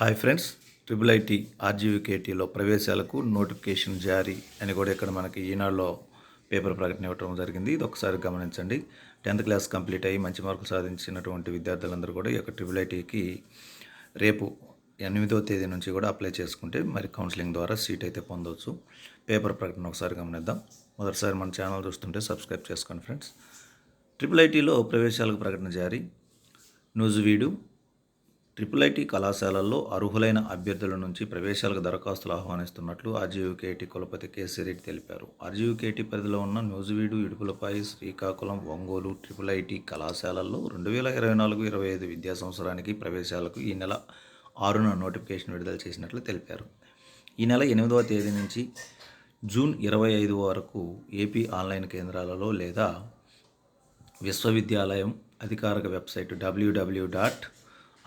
Hi friends triple IT ఆర్జీవికేటీలో ప్రవేశాలకు notification జారీ అని కూడా ఇక్కడ మనకి ఈనాడులో పేపర్ ప్రకటన ఇవ్వడం జరిగింది. ఇది ఒకసారి గమనించండి. టెన్త్ క్లాస్ కంప్లీట్ అయ్యి మంచి మార్కులు సాధించినటువంటి విద్యార్థులందరూ కూడా ఈ యొక్క ట్రిపుల్ ఐటీకి రేపు ఎనిమిదో తేదీ నుంచి కూడా అప్లై చేసుకుంటే మరి కౌన్సిలింగ్ ద్వారా సీట్ అయితే పొందవచ్చు పేపర్ ప్రకటన ఒకసారి గమనిద్దాం. మొదటిసారి మన ఛానల్ చూస్తుంటే సబ్స్క్రైబ్ చేసుకోండి ఫ్రెండ్స్. ట్రిపుల్ ఐటీలో ప్రవేశాలకు ప్రకటన జారీ. నూజువీడు ట్రిపుల్ ఐటీ కళాశాలల్లో అర్హులైన అభ్యర్థుల నుంచి ప్రవేశాలకు దరఖాస్తులు ఆహ్వానిస్తున్నట్లు ఆర్జీయూకేటీ కులపతి కేసీ రెడ్డి తెలిపారు. ఆర్జీయూకేటీ పరిధిలో ఉన్న న్యూజివీడు ఇడుపులపై శ్రీకాకుళం ఒంగోలు ట్రిపుల్ ఐటీ కళాశాలల్లో రెండు వేల ఇరవై నాలుగు ఇరవై ఐదు విద్యా సంవత్సరానికి ప్రవేశాలకు ఈ నెల ఆరున నోటిఫికేషన్ విడుదల చేసినట్లు తెలిపారు. ఈ నెల ఎనిమిదవ తేదీ నుంచి జూన్ ఇరవై ఐదు వరకు ఏపీ ఆన్లైన్ కేంద్రాలలో లేదా విశ్వవిద్యాలయం అధికారిక website WWW dot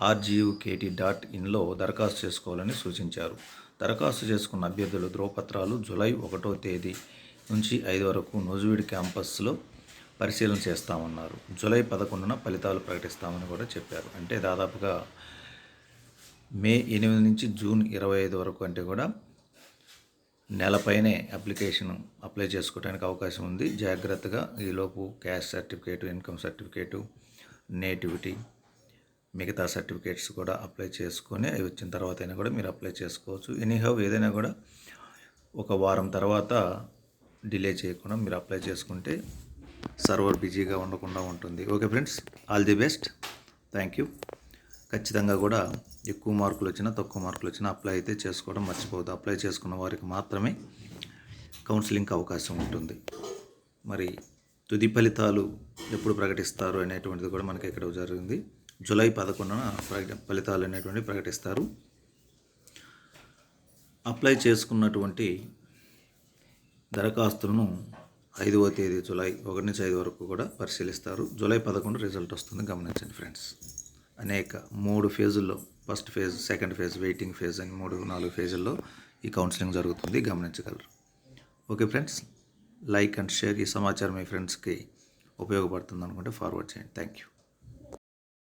RGUKT dot ఇన్లో దరఖాస్తు చేసుకోవాలని సూచించారు. దరఖాస్తు చేసుకున్న అభ్యర్థులు ధ్రువపత్రాలు జూలై ఒకటో తేదీ నుంచి ఐదు వరకు నూజివీడ్ క్యాంపస్లో పరిశీలన చేస్తామన్నారు. జూలై పదకొండున ఫలితాలు ప్రకటిస్తామని కూడా చెప్పారు. అంటే దాదాపుగా మే ఎనిమిది నుంచి జూన్ ఇరవై ఐదు వరకు అంటే కూడా నెలపైనే అప్లికేషన్ అప్లై చేసుకోవడానికి అవకాశం ఉంది. జాగ్రత్తగా ఈలోపు caste certificate income certificate nativity మిగతా సర్టిఫికేట్స్ కూడా అప్లై చేసుకొని అవి వచ్చిన తర్వాత అయినా కూడా మీరు అప్లై చేసుకోవచ్చు. ఎనీహౌ ఏదైనా కూడా ఒక వారం తర్వాత డిలే చేయకుండా మీరు అప్లై చేసుకుంటే సర్వర్ బిజీగా ఉండకుండా ఉంటుంది. Okay friends all the best thank you ఖచ్చితంగా కూడా ఎక్కువ మార్కులు వచ్చినా తక్కువ మార్కులు వచ్చినా అప్లై అయితే చేసుకోవడం మర్చిపోవద్దు. అప్లై చేసుకున్న వారికి మాత్రమే కౌన్సిలింగ్కి అవకాశం ఉంటుంది. మరి తుది ఫలితాలు ఎప్పుడు ప్రకటిస్తారు అనేటువంటిది కూడా మనకి ఇక్కడ జరిగింది. జూలై పదకొండున ప్రకట ఫలితాలు అనేటువంటి ప్రకటిస్తారు. అప్లై చేసుకున్నటువంటి దరఖాస్తులను ఐదవ తేదీ జూలై ఒకటి నుంచి ఐదు వరకు కూడా పరిశీలిస్తారు. జూలై పదకొండు రిజల్ట్ వస్తుంది గమనించండి ఫ్రెండ్స్. అనేక మూడు ఫేజుల్లో first phase second phase waiting phase అని మూడు నాలుగు ఫేజుల్లో ఈ కౌన్సిలింగ్ జరుగుతుంది గమనించగలరు. Okay friends like and share ఈ సమాచారం మీ ఫ్రెండ్స్కి ఉపయోగపడుతుంది అనుకుంటే ఫార్వర్డ్ చేయండి. Thank you.